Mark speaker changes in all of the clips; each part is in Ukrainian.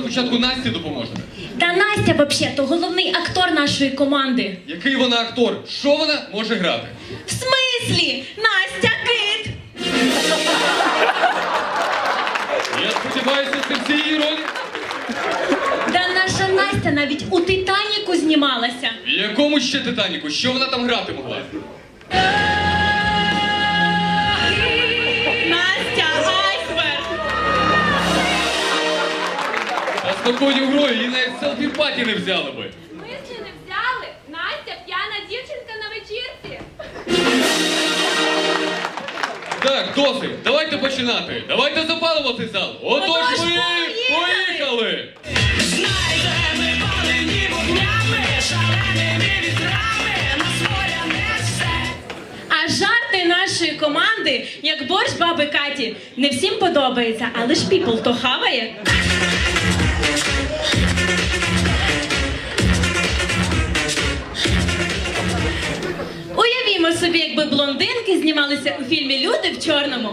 Speaker 1: Спочатку Насті допоможете.
Speaker 2: Та Настя, взагалі-то, головний актор нашої команди.
Speaker 1: Який вона актор? Що вона може грати?
Speaker 2: В смислі? Настя Кит!
Speaker 1: Я сподіваюся, це всі її ролі.
Speaker 2: Та наша Настя навіть у Титаніку знімалася.
Speaker 1: В якому ще Титаніку? Що вона там грати могла? Такою грою її навіть селфі паті не взяли би.
Speaker 3: Ми ще не взяли. Настя п'яна дівчинка на вечірці.
Speaker 1: Так, досить. Давайте починати. Давайте запалимо цей зал. Отож
Speaker 2: Отож,
Speaker 1: ми
Speaker 2: поїхали!
Speaker 4: Ми палені вогнями, шаленими вітрами, нас воля несе.
Speaker 2: А жарти нашої команди, як борщ баби Каті, не всім подобається, але ж піпл то хаває. Собі, якби блондинки знімалися у фільмі Люди в чорному.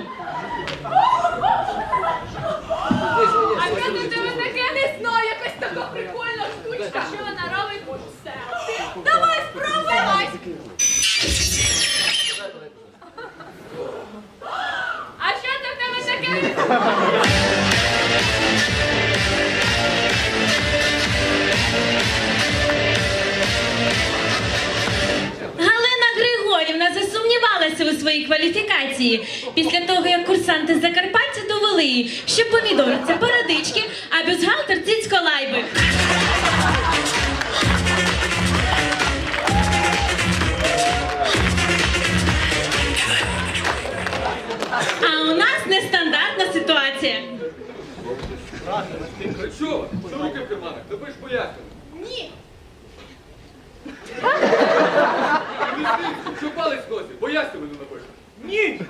Speaker 2: Засумнівалася у своїй кваліфікації після того, як курсанти з Закарпаття довели що помідор це парадички, а бюстгальтер цицьколайби. А у нас нестандартна ситуація.
Speaker 1: Що? Що руки в карманах? Пояснення.
Speaker 3: Ні.
Speaker 1: Що палець носить? Поясню мене напиш.
Speaker 4: Ні.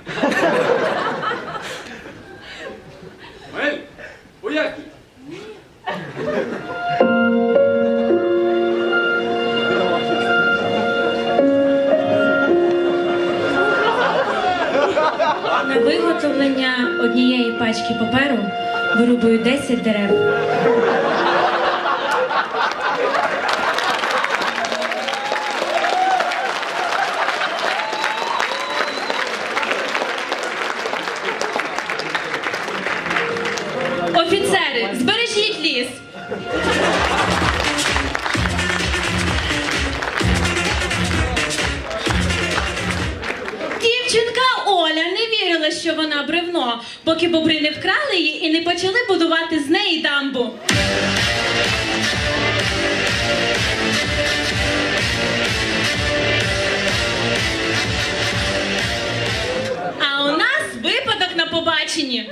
Speaker 1: Мель, пояснюй.
Speaker 2: На виготовлення однієї пачки паперу вирубую 10 дерев. Що вона бревно, поки бобри не вкрали її і не почали будувати з неї дамбу. А у нас випадок на побаченні.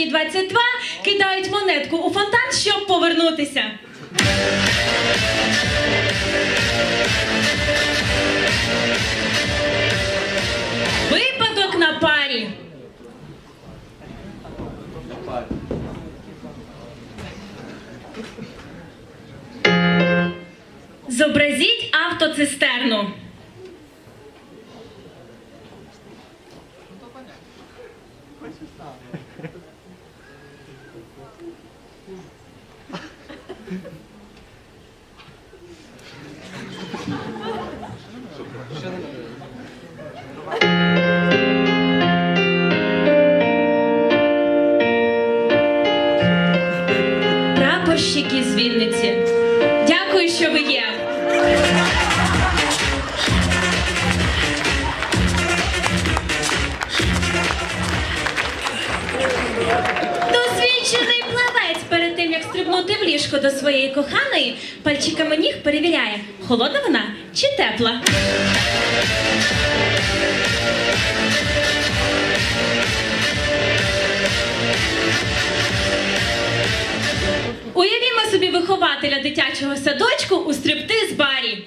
Speaker 2: Клепарівській 22, кидають монетку у фонтан, щоб повернутися. Випадок на парі. Зобразіть автоцистерну. своєї коханої пальчиками ніг перевіряє, холодна вона чи тепла. Уявімо собі вихователя дитячого садочку у стриптиз барі.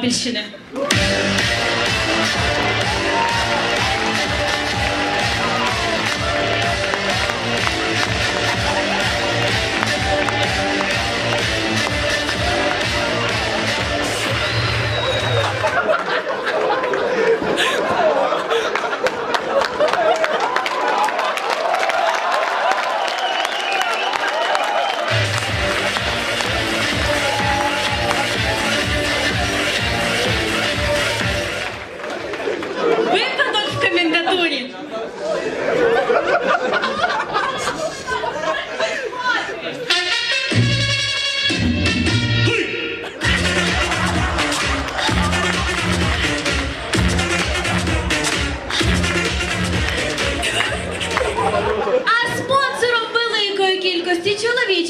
Speaker 2: piscina.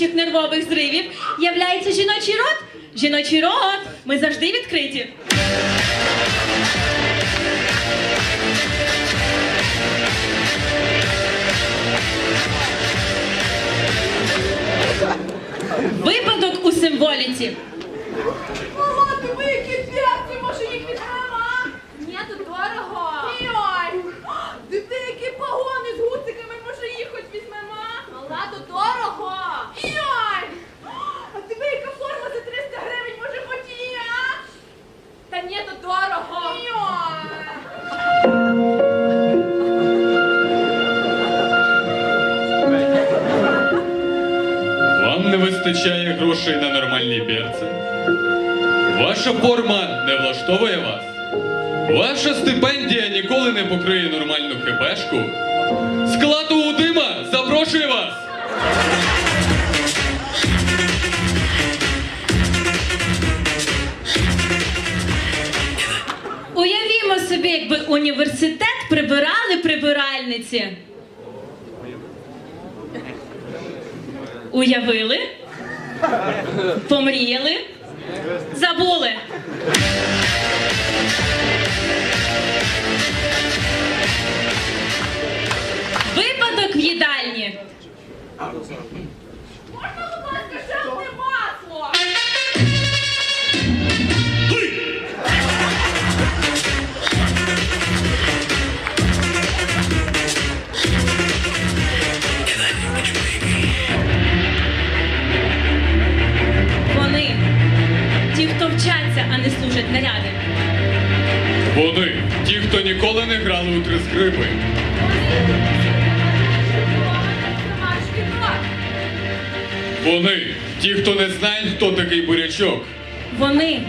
Speaker 2: Чоловічих нервових зривів являється жіночий рот. Жіночий рот. Ми завжди відкриті. Випадок у символіці.
Speaker 1: Вам не вистачає грошей на нормальні берці? Ваша форма не влаштовує вас? Ваша стипендія ніколи не покриє нормальну хебешку? Склад у Дима запрошує вас!
Speaker 2: Уявімо собі, якби університет прибирали прибиральниці. Уявили? Помріяли? Забули. Випадок в їдальні. А наряди.
Speaker 1: Вони, ті, хто ніколи не грали у три скрипи. Вони, ті, хто не знають, хто такий бурячок.
Speaker 2: Вони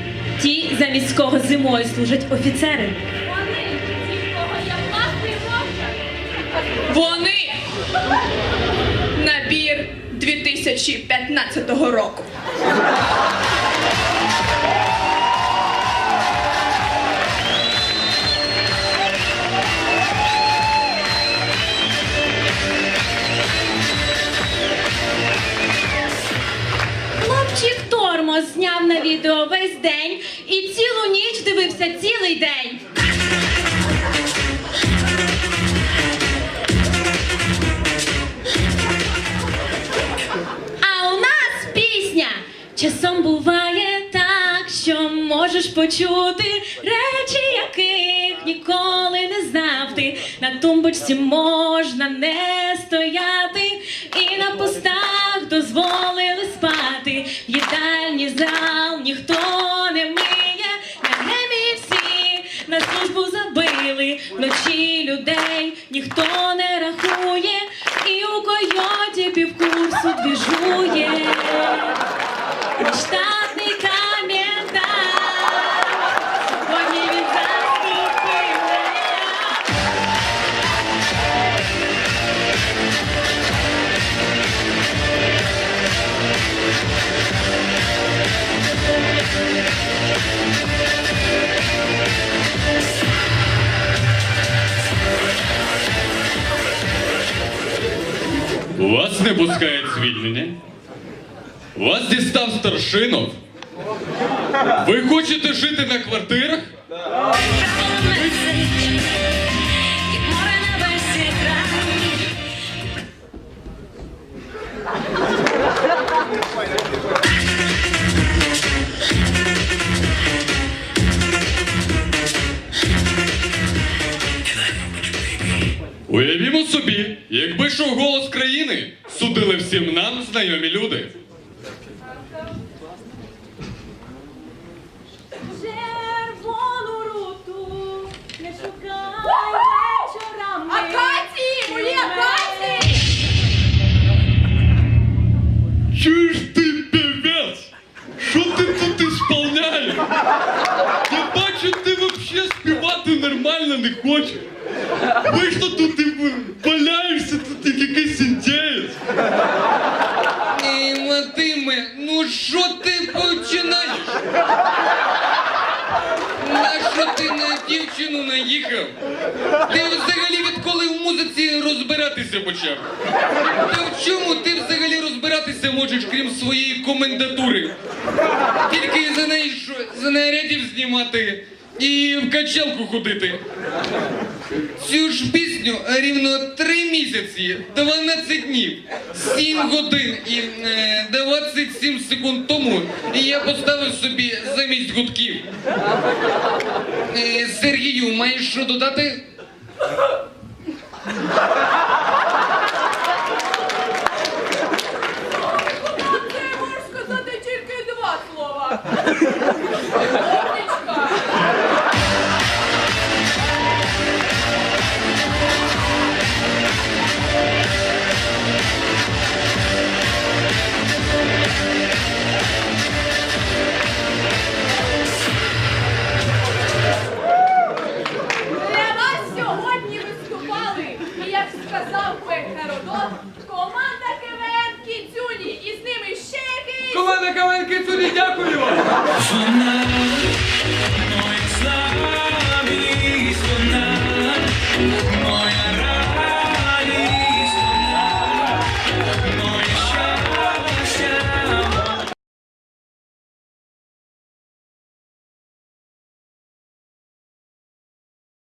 Speaker 2: ті, замість кого зимою служать офіцери.
Speaker 3: Вони, ті, кого є власний розчерк.
Speaker 5: Вони набір 2015 року.
Speaker 2: Дивився день. А у нас пісня. Часом буває так, що можеш почути речі, яких ніколи не знав ти. На тумбочці можна не стояти, і на постах дозволили спати. В їдальні зал ніхто не миє, ніхто не
Speaker 1: звільнення. Вас дістав старшинов. Ви хочете жити на квартирах? Уявімо собі, якби шов голос країни, судили всім нам знайомі люди.
Speaker 2: Червону руту не шукай вечорами.
Speaker 3: Акації! Мої акації!
Speaker 1: Чуєш ти певець? Що ти тут ісполняєш? Я бачу, ти взагалі співати нормально не хочеш. Вийшло тут і
Speaker 6: ну що ти починаєш? Нащо ти на дівчину наїхав?
Speaker 1: Ти взагалі відколи в музиці розбиратися почав?
Speaker 6: Та в чому ти взагалі розбиратися можеш, крім своєї комендатури?
Speaker 1: Тільки за неї що, за нарядів знімати і в качалку ходити.
Speaker 6: Цю ж пісню рівно три місяці, 12 днів, 7 годин і е, 27 секунд тому я поставив собі замість гудків. Е, Сергію, маєш що додати?
Speaker 3: Кіцюні,
Speaker 4: Каменки, дякую!